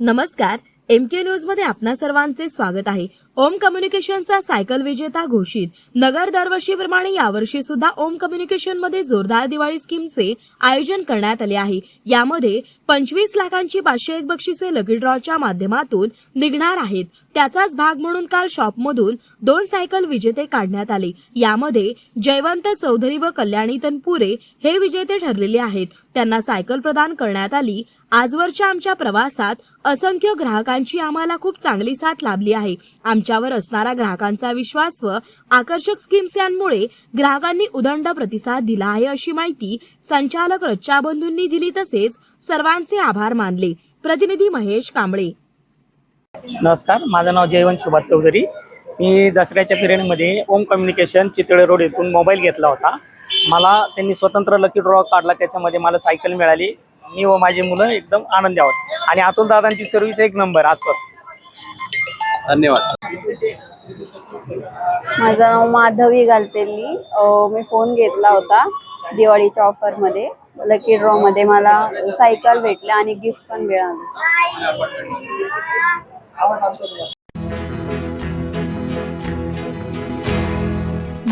नमस्कार. एम के न्यूजमध्ये आपणा सर्वांचे स्वागत आहे. ओम कम्युनिकेशनचा सायकल विजेता घोषित. नगर दरवर्षीप्रमाणे यावर्षी सुद्धा ओम कम्युनिकेशनमध्ये जोरदार दिवाळी स्कीमचे आयोजन करण्यात आले आहे. यामध्ये पंचवीस लाखांची पाचशे एक बक्षिसे लकी ड्रॉच्या माध्यमातून निघणार आहेत. त्याचाच भाग म्हणून काल शॉपमधून दोन सायकल विजेते काढण्यात आले. यामध्ये जयवंत चौधरी व कल्याणी तनपुरे हे विजेते ठरलेले आहेत. त्यांना सायकल प्रदान करण्यात आली. आजवरच्या आमच्या प्रवासात असंख्य ग्राहकांची आम्हाला खूप चांगली साथ लाभली आहे. आमच्यावर असणारा ग्राहकांचा विश्वास व आकर्षक स्कीम्स यांमुळे ग्राहकांनी उदंड प्रतिसाद दिला आहे अशी माहिती संचालक रच्चा बंधूंनी दिली तसेच सर्वांचे आभार मानले. प्रतिनिधी महेश कांबळे. नमस्कार माझं नाव जयवंत सुभाष चौधरी. मी दसऱ्याच्या पिरियडमध्ये ओम कम्युनिकेशन चितळे रोड येथून मोबाईल घेतला होता. मला त्यांनी स्वतंत्र लकी ड्रॉ काढला त्याच्यामध्ये मला सायकल मिळाली. मी व माझी मुलं एकदम आनंदी आहोत. आणि अतुल दादांची सर्व्हिस एक नंबर आजपासून. धन्यवाद. माझं नाव माधवी गालतेली अं, मी फोन घेतला होता दिवाळीच्या ऑफरमध्ये लकी ड्रॉमध्ये मला सायकल भेटले आणि गिफ्ट पण मिळालं.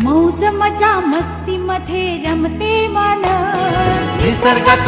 मौज मजा मस्ती मध्ये रमते मन निसर्गात